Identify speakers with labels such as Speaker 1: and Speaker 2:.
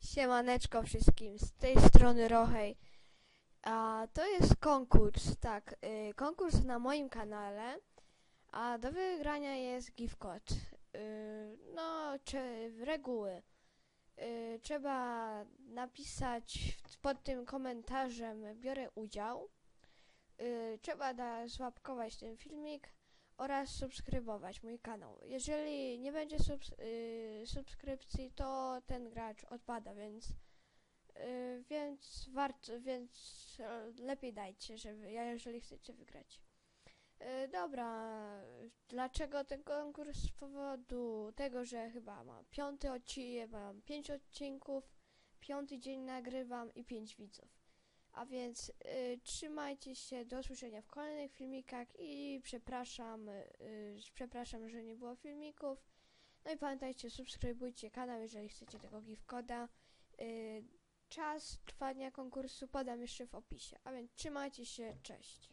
Speaker 1: Siemaneczko wszystkim, z tej strony Rohej. A to jest konkurs, tak, y, konkurs na moim kanale, a do wygrania jest gift code. Y, no, czy reguły. Y, trzeba napisać pod tym komentarzem biorę udział. Y, trzeba da, złapkować ten filmik oraz subskrybować mój kanał. Jeżeli nie będzie subs- y, subskrypcji, to ten gracz odpada, więc y, więc warto, więc lepiej dajcie, żeby jeżeli chcecie wygrać. Y, dobra, dlaczego ten konkurs? Z powodu tego, że chyba mam piąty odcinek, mam pięć odcinków, piąty dzień nagrywam i pięć widzów. A więc y, trzymajcie się, do usłyszenia w kolejnych filmikach i przepraszam, y, przepraszam, że nie było filmików. No i pamiętajcie, subskrybujcie kanał, jeżeli chcecie tego gift coda. Y, czas trwania konkursu podam jeszcze w opisie. A więc trzymajcie się, cześć.